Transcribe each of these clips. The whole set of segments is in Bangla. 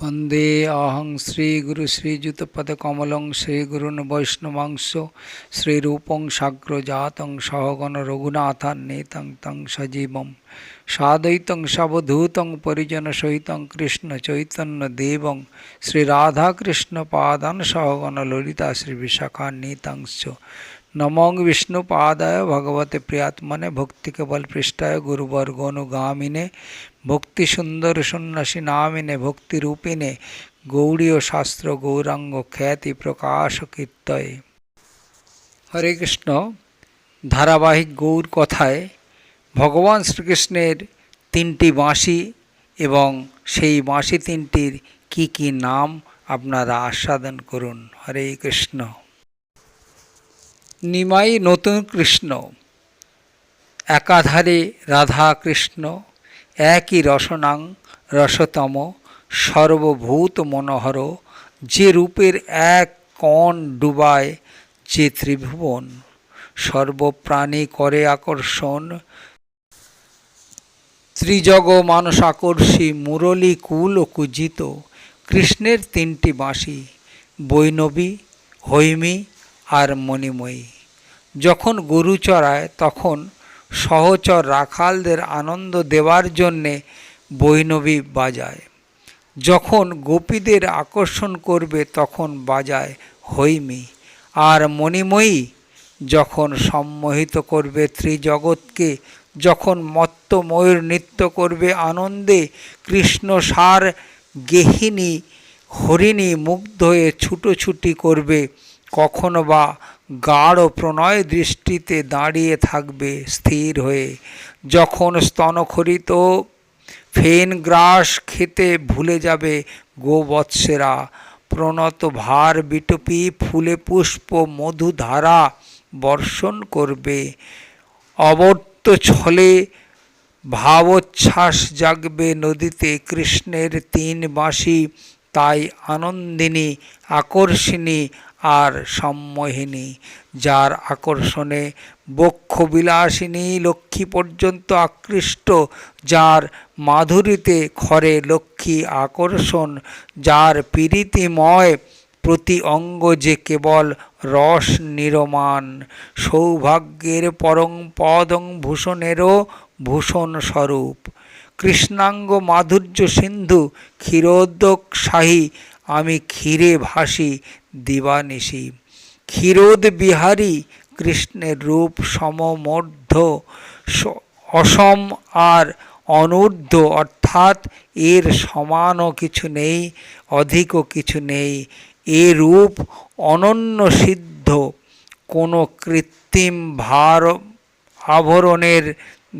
वन्दे अहं श्रीगुरुश्रीयुतपदकमलं श्रीगुरुन् वैष्णवांश श्रीरूपं साग्रजातं सहगण रघुनाथान्नेतं तं सजीवं सादयितं सवधूतं परिजनसहितं कृष्णचैतन्यदेवं श्रीराधाकृष्णपादान् सहगण ललिता श्रीविशाखान्वितांश्च নমং বিষ্ণুপাদায় ভগবতে প্রিয়াত্মনে ভক্তি কেবল পৃষ্ঠায় গুরুবর্গনুগামিনে ভক্তি সুন্দর সন্ন্যাসী নামিনে ভক্তি রূপিণে গৌড়ীয় শাস্ত্র গৌরাঙ্গ খ্যাতি প্রকাশ কীর্তয়ে হরে কৃষ্ণ ধারাবাহিক গৌর কথায় ভগবান শ্রীকৃষ্ণের তিনটি বাঁশি এবং সেই বাঁশি তিনটির কি কি নাম আপনারা আস্বাদন করুন হরে কৃষ্ণ নিমাই নতুন কৃষ্ণ। একাধারে রাধা কৃষ্ণ, একই রসনাং রসতম, সর্বভূত মনোহর, যে রূপের এক কণ ডুবায় যে ত্রিভুবন, সর্বপ্রাণী করে আকর্ষণ। ত্রিজগ মানুষ আকর্ষী মুরলী কুল ও কুজিত, কৃষ্ণের তিনটি বাঁশি, বৈনবী, হৈমী আর মণিময়ী। যখন গরু চড়ায়, তখন সহচর রাখালদের আনন্দ দেওয়ার জন্যে বৈনবী বাজায়। যখন গোপীদের আকর্ষণ করবে, তখন বাজায় হৈমি। আর মণিময়ী যখন সম্মোহিত করবে ত্রিজগৎকে, যখন মত্ত ময়ূর নৃত্য করবে আনন্দে, কৃষ্ণ সার গেহিনী, হরিণী মুগ্ধ হয়ে ছুটোছুটি করবে, কখনো বা গাঢ় প্রণয় দৃষ্টিতে দাঁড়িয়ে থাকবে স্থির হয়ে। যখন স্তনখরিত ফেন গ্রাস খেতে ভুলে যাবে গোবৎসেরা। প্রণত ভার বিটপি ফুলে পুষ্প মধুধারা বর্ষণ করবে। অবর্ত ছলে ভাবোচ্ছ্বাস জাগবে নদীতে কৃষ্ণের তিন বাঁশি। তাই আনন্দিনী, আকর্ষিণী আর সম্মোহিনী, যার আকর্ষণে বক্ষবিলাসিনী লক্ষ্মী পর্যন্ত আকৃষ্ট, যার মাধুরীতে খরে লক্ষ্মী আকর্ষণ, যার পীড়িতিময় প্রতি অঙ্গ যে কেবল রস নিরমান, সৌভাগ্যের পরং পদং ভূষণেরও ভূষণ স্বরূপ। কৃষ্ণাঙ্গ মাধুর্য সিন্ধু ক্ষীরোদ্যোগ শাহী আমি ক্ষীরে ভাসি দিবানিশি। ক্ষীরোদ বিহারী কৃষ্ণের রূপ সমমর্ধ অসম আর অনূর্ধ্ব অর্থাৎ এর সমানও কিছু নেই অধিকও কিছু নেই। এ রূপ অনন্য সিদ্ধ, কোনো কৃত্রিম ভার আভরণের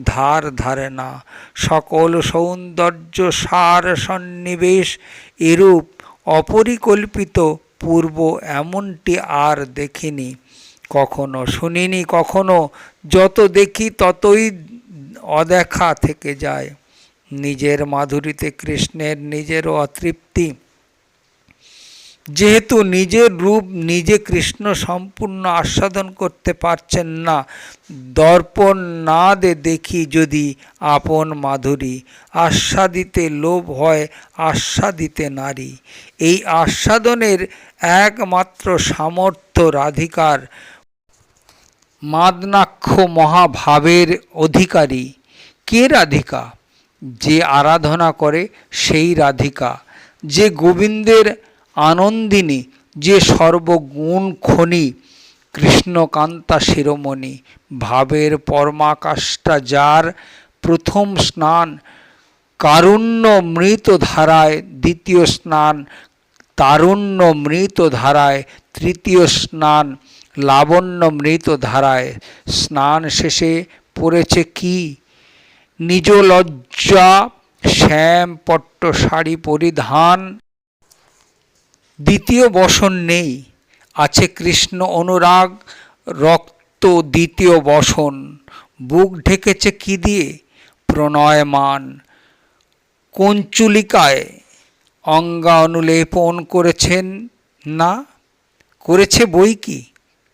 ধার ধারে না। সকল সৌন্দর্য সার সন্নিবেশ এরূপ অপরিকল্পিত পূর্ব এমনটি আর দেখিনি, কখনো শুনিনি, কখনো যত দেখি ততই অদেখা থেকে যায়। নিজের মাধুরীতে কৃষ্ণের নিজেরও অতৃপ্তি। যেহেতু নিজের রূপ নিজে কৃষ্ণ সম্পূর্ণ আস্বাদন করতে পারছেন না, দর্পণ না দে দেখি যদি আপন মাধুরী, আস্বাদিতে লোভ হয়, আস্বাদিতে নারী। এই আস্বাদনের একমাত্র সামর্থ্য রাধিকার মাদনাক্ষ মহাভাবের অধিকারী। কে রাধিকা? যে আরাধনা করে সেই রাধিকা। যে গোবিন্দের আনন্দিনী, যে সর্বগুণ খনি, কৃষ্ণকান্তা শিরোমণি, ভাবের পরমাকাশটা যার প্রথম স্নান, কারুণ্য মৃত ধারায় দ্বিতীয় স্নান, তারুণ্য মৃত ধারায় তৃতীয় স্নান, লাবণ্য মৃত ধারায় স্নান শেষে পড়েছে কি? নিজ লজ্জা শ্যাম পট্ট শাড়ি পরিধান। দ্বিতীয় বসন নেই। আছে কৃষ্ণ অনুরাগ, রক্ত দ্বিতীয় বসন। বুক ঢেকেছে কি দিয়ে? প্রণয়মান। কঞ্চুলিকায় অঙ্গা অনুলেপন করেছেন না? করেছে বই কি?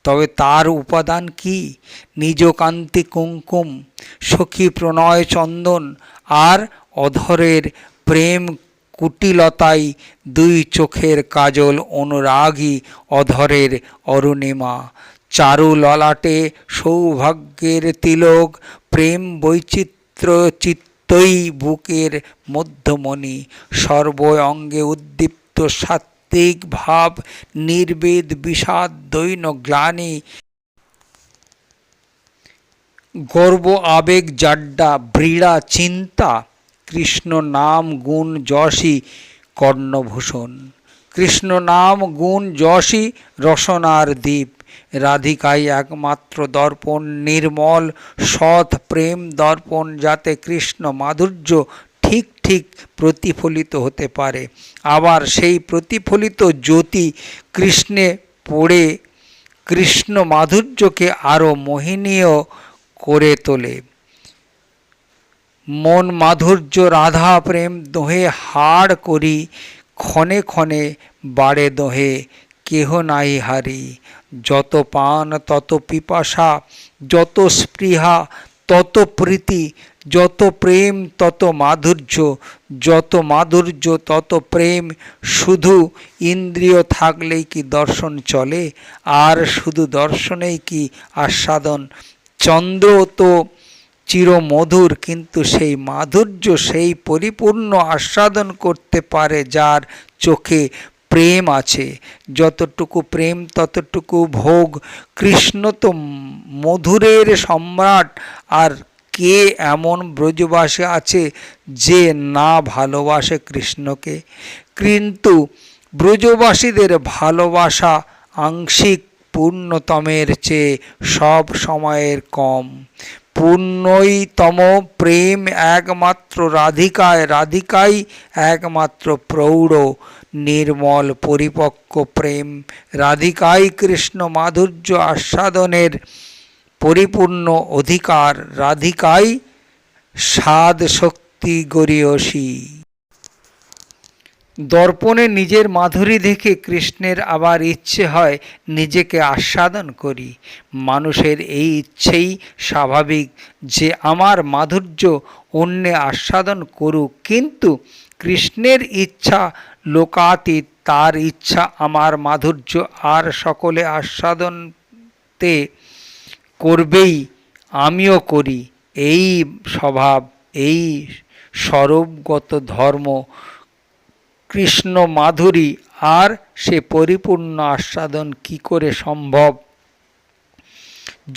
তবে তার উপাদান কি? নিজ কান্তি কুঙ্কুম, সখী প্রণয় চন্দন, আর অধরের প্রেম কুটিলতাই দুই চোখের কাজল অনুরাগী অধরের অরুণিমা। চারু ললাটে সৌভাগ্যের তিলক, প্রেম বৈচিত্র্য চিত্তই বুকের মধ্যমণি। সর্ব অঙ্গে উদ্দীপ্ত সাত্ত্বিক ভাব, নির্বেদ বিষাদ দৈন গ্লানি। গর্ব আবেগ, জাড্ডা ব্রীড়া চিন্তা কৃষ্ণ নাম গুণ যশই কর্ণভূষণ। কৃষ্ণ নাম গুণ যশই রসনার দ্বীপ। রাধিকাই একমাত্র দর্পণ, নির্মল সৎ প্রেম দর্পণ, যাতে কৃষ্ণ মাধুর্য ঠিক ঠিক প্রতিফলিত হতে পারে। আবার সেই প্রতিফলিত জ্যোতি কৃষ্ণে পড়ে কৃষ্ণ মাধুর্যকে আরও মোহিনীয় করে তোলে। মন মাধুর্য, রাধা, প্রেম, দোহে হাড় করি, ক্ষণে ক্ষণে বাড়ে দোহে, কেহ নাই হারি। যত পান, তত পিপাসা, যত স্পৃহা, তত প্রীতি, যত প্রেম, তত মাধুর্য, যত মাধুর্য, তত প্রেম, শুধু ইন্দ্রিয় থাকলেই কি দর্শন চলে? আর শুধু দর্শনেই কি আস্বাদন? চন্দ্র তো চিরমধুর, কিন্তু সেই মাধুর্য, সেই পরিপূর্ণ আস্বাদন করতে পারে যার চোখে প্রেম আছে। যতটুকু প্রেম, ততটুকু ভোগ। কৃষ্ণ তো মধুরের সম্রাট, আর কে এমন ব্রজবাসী আছে যে না ভালোবাসে কৃষ্ণকে? কিন্তু ব্রজবাসীদের ভালোবাসা আংশিক পূর্ণতমের চেয়ে সব সময়ের কম। পূর্ণইতম প্রেম একমাত্র রাধিকায়, রাধিকাই একমাত্র প্রৌঢ়, নির্মল পরিপক্ক প্রেম। রাধিকাই কৃষ্ণ মাধুর্য আস্বাদনের পরিপূর্ণ অধিকার। রাধিকাই সাদ শক্তি গরিয়সী। দর্পণে নিজের মাধুরী দেখে কৃষ্ণের আবার ইচ্ছে হয় নিজেকে আস্বাদন করি। মানুষের এই ইচ্ছেই স্বাভাবিক যে আমার মাধুর্য অন্যে আস্বাদন করুক। কিন্তু কৃষ্ণের ইচ্ছা লোকাতীত, তার ইচ্ছা আমার মাধুর্য আর সকলে আস্বাদনতে করবেই, আমিও করি। এই স্বভাব, এই স্বরূপগত ধর্ম কৃষ্ণ মাধুরী, আর সে পরিপূর্ণ আস্বাদন কি করে সম্ভব?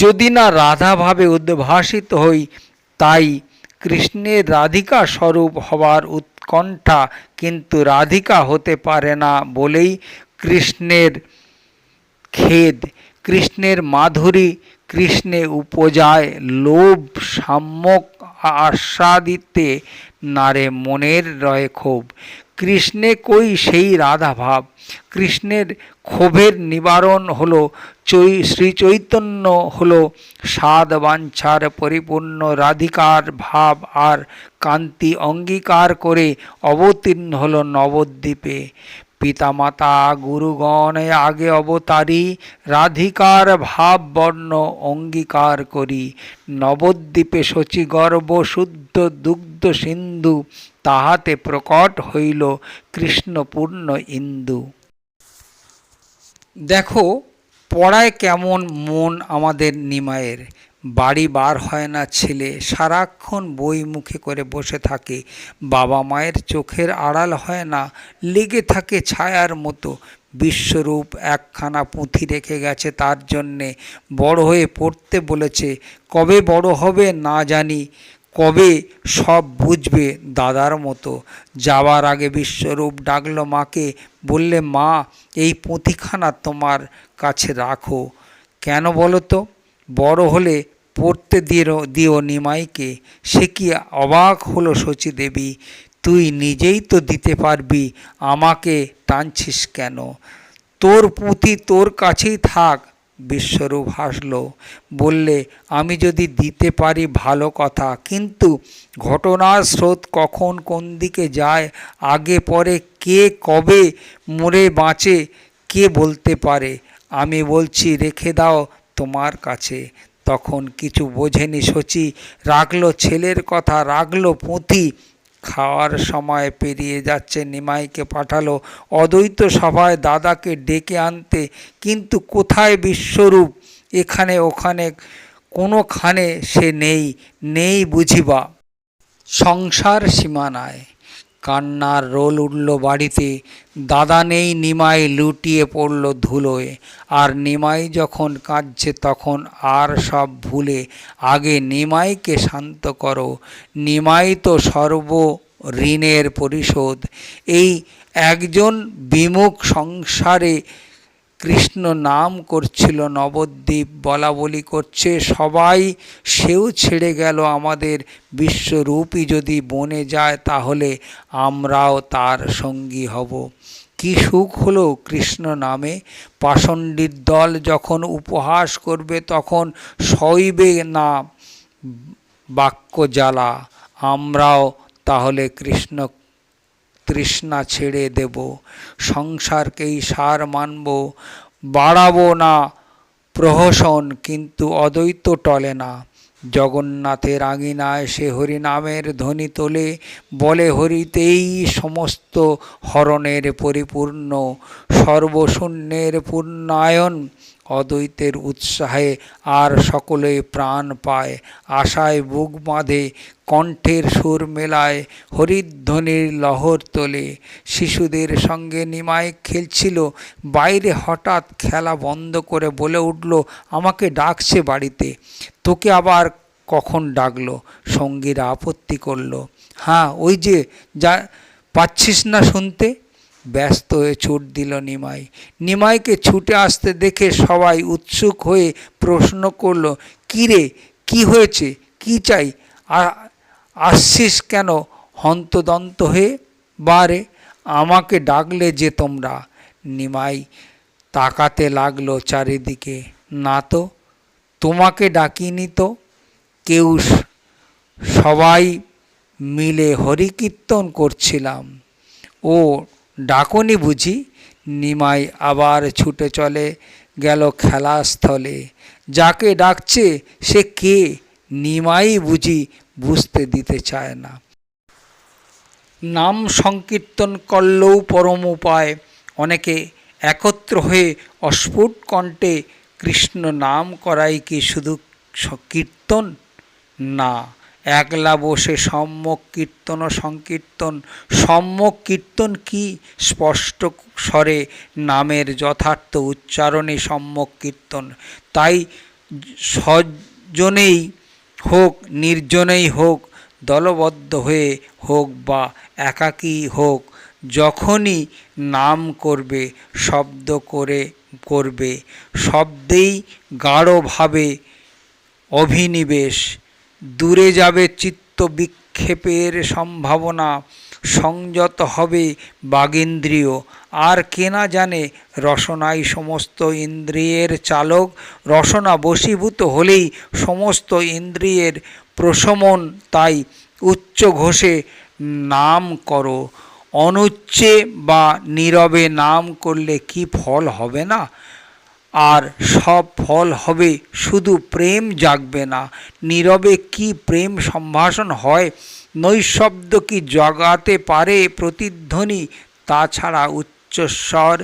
যদি না রাধাভাবে উদ্ভাসিত হই, তাই কৃষ্ণের রাধিকা স্বরূপ হওয়ার উৎকণ্ঠা কিন্তু রাধিকা হতে পারে না বলেই কৃষ্ণের খেদ, কৃষ্ণের মাধুরী, কৃষ্ণে উপজায় লোভ, সাম্যক আস্বাদিতে নারে মনের রয়ে ক্ষোভ। কৃষ্ণে কই সেই রাধা ভাব? কৃষ্ণের ক্ষোভের নিবারণ হলো, চৈ শ্রী চৈতন্য হলো সাদ বাঞ্ছার পরিপূর্ণ রাধিকার ভাব আর কান্তি অঙ্গীকার করে অবতীর্ণ হলো নবদ্বীপে। পিতামাতা, গুরুগণ আগে অবতারী, রাধিকার ভাব বর্ণ অঙ্গীকার করি। নবদ্বীপে শচী গর্ব শুদ্ধ দুগ্ধ সিন্ধু তাহাতে প্রকট হইল কৃষ্ণপূর্ণ ইন্দু। দেখো, পড়ায় কেমন মন আমাদের নিমায়ের। বাড়ি বার হয় না ছেলে, সারাক্ষণ বই মুখে করে বসে থাকে। বাবা মায়ের চোখের আড়াল হয় না, লেগে থাকে ছায়ার মতো। বিশ্বরূপ একখানা পুঁথি রেখে গেছে তার জন্যে। বড় হয়ে পড়তে বলেছে, কবে বড় হবে না জানি। কবে সব বুঝবে দাদার মতো? যাওয়ার আগে বিশ্বরূপ ডাকলো মাকে, বললে, মা, এই পুঁথিখানা তোমার কাছে রাখো। কেন বলো তো? বড় হলে পড়তে দিও দিও নিমাইকে। সে কি অবাক হলো শচী দেবী। তুই নিজেই তো দিতে পারবি, আমাকে টানছিস কেন? তোর পুঁথি তোর কাছেই থাক বিশ্বরূপ হাসল, বললে, আমি যদি দিতে পারি ভালো কথা, কিন্তু ঘটনার স্রোত কখন কোন দিকে যায়, আগে পরে কে কবে মরে বাঁচে, কে বলতে পারে? আমি বলছি, রেখে দাও তোমার কাছে। তখন কিছু বোঝেনি সচি রাখল ছেলের কথা রাখল পুঁথি খাওয়ার সময় পেরিয়ে যাচ্ছে। নিমাইকে পাঠালো, অদ্বৈত সভায় দাদাকে ডেকে আনতে, কিন্তু কোথায় বিশ্বরূপ? এখানে ওখানে কোনোখানে সে নেই নেই বুঝিবা। সংসার সীমানায় কান্নার রোল উঠল বাড়িতে। দাদা নেই, নিমাই লুটিয়ে পড়ল ধুলোয়। আর নিমাই যখন কাঁদছে তখন আর সব ভুলে। আগে নিমাইকে শান্ত করো। নিমাই তো সর্ব ঋণের পরিশোধ। এই একজন বিমুখ সংসারে কৃষ্ণ নাম করছিল নবদ্বীপ বলা বলি করছে, সবাই সেও ছেড়ে গেল আমাদের বিশ্বরূপী যদি বনে যায় তাহলে আমরাও তার সঙ্গী হব। কি সুখ হলো কৃষ্ণ নামে? পাষণ্ডীর দল যখন উপহাস করবে তখন সইবে না বাক্য জ্বালা। আমরাও তাহলে কৃষ্ণ তৃষ্ণা ছেড়ে দেব, সংসারকেই সার মানব, বাড়াবো না। প্রহসন কিন্তু অদ্বৈত টলে না। জগন্নাথের আঙিনায় সে হরিনামের ধ্বনি তোলে, বলে হরিতেই সমস্ত হরণের পরিপূর্ণ, সর্বশূন্যের পূর্ণায়ন অদ্বৈতের উৎসাহে আর সকলে প্রাণ পায়। আশায় বুক বাঁধে, কণ্ঠের সুর মেলায়, হরিধ্বনির লহর তোলে। শিশুদের সঙ্গে নিমাই খেলছিল, বাইরে হঠাৎ খেলা বন্ধ করে বলে উঠল, আমাকে ডাকছে বাড়িতে। তোকে আবার কখন ডাকলো? সঙ্গীরা আপত্তি করল হ্যাঁ ওই যে, যা, পাচ্ছিস না শুনতে? ব্যস্ত হয়ে ছুট দিল নিমাই। নিমাইকে ছুটে আসতে দেখে সবাই উৎসুক হয়ে প্রশ্ন করল কী রে কী হয়েছে? কি চাই? আসছিস কেন হন্তদন্ত হয়ে? বারে, আমাকে ডাকলে যে তোমরা। নিমাই তাকাতে লাগল চারিদিকে। না তো, তোমাকে ডাকিনি তো। কেউ সবাই মিলে হরিকীর্তন করছিলাম। ও ডাকনি বুঝি, নিমাই আবার ছুটে চলে গেল খেলাস্থলে। যাকে ডাকছে সে কে, নিমাই বুঝি বুঝতে দিতে চায় না। নাম সংকীর্তন করলেও পরম উপায়। অনেকে একত্র হয়ে অস্ফুট কণ্ঠে, কৃষ্ণ নাম করাই কি শুধু কীর্তন? না। একলা বসে সম্যক কীর্তন ও সংকীর্তন। সম্যক কীর্তন কি? স্পষ্ট স্বরে নামের যথার্থ উচ্চারণে সম্যক কীর্তন। তাই সজনেই হোক, নির্জনেই হোক, দলবদ্ধ হয়ে হোক বা একাকী হোক, যখনই নাম করবে, শব্দ করে করবে, শব্দেই গাঢ়ভাবে অভিনিবেশ দূরে যাবে চিত্ত বিক্ষেপের সম্ভাবনা, সংযত হবে বাগেন্দ্রিয়। আর কে না জানে, রসনাই সমস্ত ইন্দ্রিয়ের চালক। রসনা বশীভূত হলেই সমস্ত ইন্দ্রিয়ের প্রশমন, তাই উচ্চ ঘোষে নাম করো। অনুচ্চে বা নীরবে নাম করলে কি ফল হবে না? আর সব ফল হবে, শুধু প্রেম জাগবে না। নীরবে কি প্রেম সম্ভাষণ হয়? নৈশব্দ কি জগাতে পারে প্রতিধ্বনি? তাছাড়া উচ্চস্বর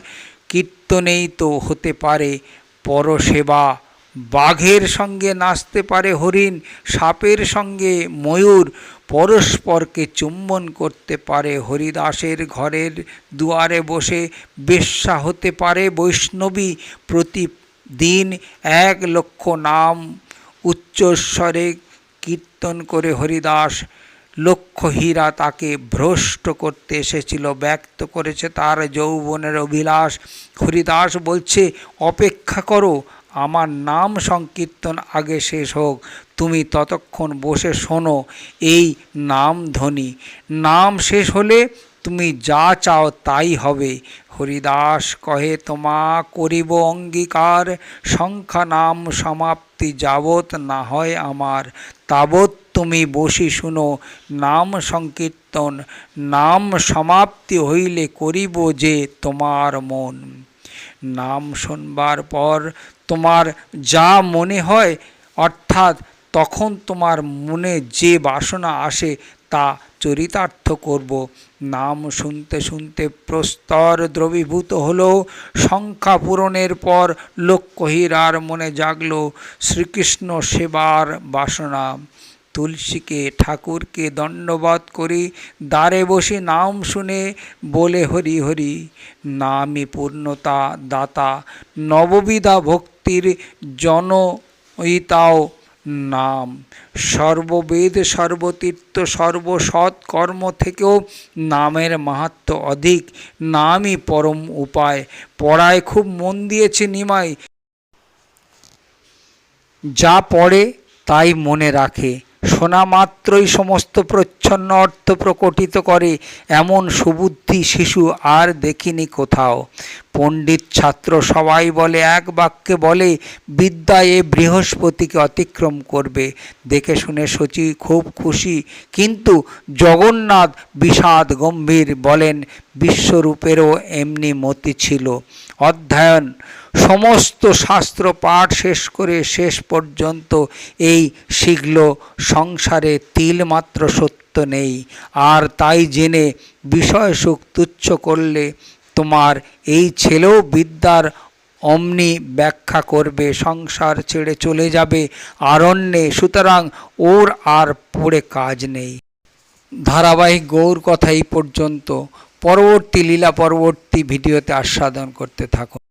কীর্তনেই তো হতে পারে পরসেবা। বাঘের সঙ্গে নাচতে পারে হরিণ, সাপের সঙ্গে ময়ূর, পরস্পরকে চুম্বন করতে পারে হরিদাসের ঘরের দুয়ারে বসে। বেশ্যা হতে পারে বৈষ্ণবী প্রতিদিন এক লক্ষ নাম। উচ্চস্বরে কীর্তন করে হরিদাস। লক্ষ হীরা তাকে ভ্রষ্ট করতে এসেছিল, ব্যক্ত করেছে তার যৌবনের অভিলাষ। হরিদাস বলছে, অপেক্ষা করো আমার নাম সংকীর্তন আগে শেষ হোক, তুমি ততক্ষণ বসে শোনো, এই নাম ধ্বনি। নাম শেষ হলে তুমি যা চাও তাই হবে। হরিদাস কহে, তোমা করিব অঙ্গীকার, সংখ্যা নাম সমাপ্তি যাবৎ না হয় আমার। তাবৎ তুমি বসি শুনো, নাম সংকীর্তন, নাম সমাপ্তি হইলে করিব যে তোমার মন। নাম শুনবার পর তোমার যা মনে হয়, অর্থাৎ তখন তোমার মনে যে বাসনা আসে তা চরিতার্থ করব। নাম শুনতে শুনতে প্রস্তর দ্রবীভূত হলো সংখ্যা পূরণের পর লক্ষ্যহীরার মনে জাগল শ্রীকৃষ্ণ সেবার বাসনা। তুলসীকে, ঠাকুরকে দণ্ডবাদ করি, দ্বারে বসে নাম শুনে বলে হরি হরি নামই পূর্ণতা দাতা, নববিধা ভক্তির জনইতাও নাম। সর্ববেদ, সর্বতীর্থ, সর্বসৎ কর্ম থেকেও নামের মাহাত্ম অধিক। নামই পরম উপায়। পড়ায় খুব মন দিয়েছে নিমাই। যা পড়ে তাই মনে রাখে। শোনা মাত্রই সমস্ত প্রচ্ছন্ন অর্থ প্রকটিত করে। এমন সুবুদ্ধি শিশু আর দেখিনি কোথাও। পণ্ডিত ছাত্র সবাই বলে, এক বাক্যে বলে, বিদ্যা এ বৃহস্পতিকে অতিক্রম করবে। দেখে শুনে শচী খুব খুশি। কিন্তু জগন্নাথ বিষাদ গম্ভীর বলেন, বিশ্বরূপেরও এমনি মতি ছিল। অধ্যয়ন, সমস্ত শাস্ত্র পাঠ শেষ করে শেষ পর্যন্ত এই শিখল সংসারে তিলমাত্র সত্য নেই। আর তাই জেনে বিষয় সুখ তুচ্ছ করলে তোমার এই ছেলেও বিদ্যার অমনি ব্যাখ্যা করবে, সংসার ছেড়ে চলে যাবে আরণ্যে, সুতরাং ওর আর পড়ে কাজ নেই। ধারাবাহিক গৌর কথা এই পর্যন্ত। পরবর্তী লীলা পরবর্তী ভিডিওতে আস্বাদন করতে থাকুন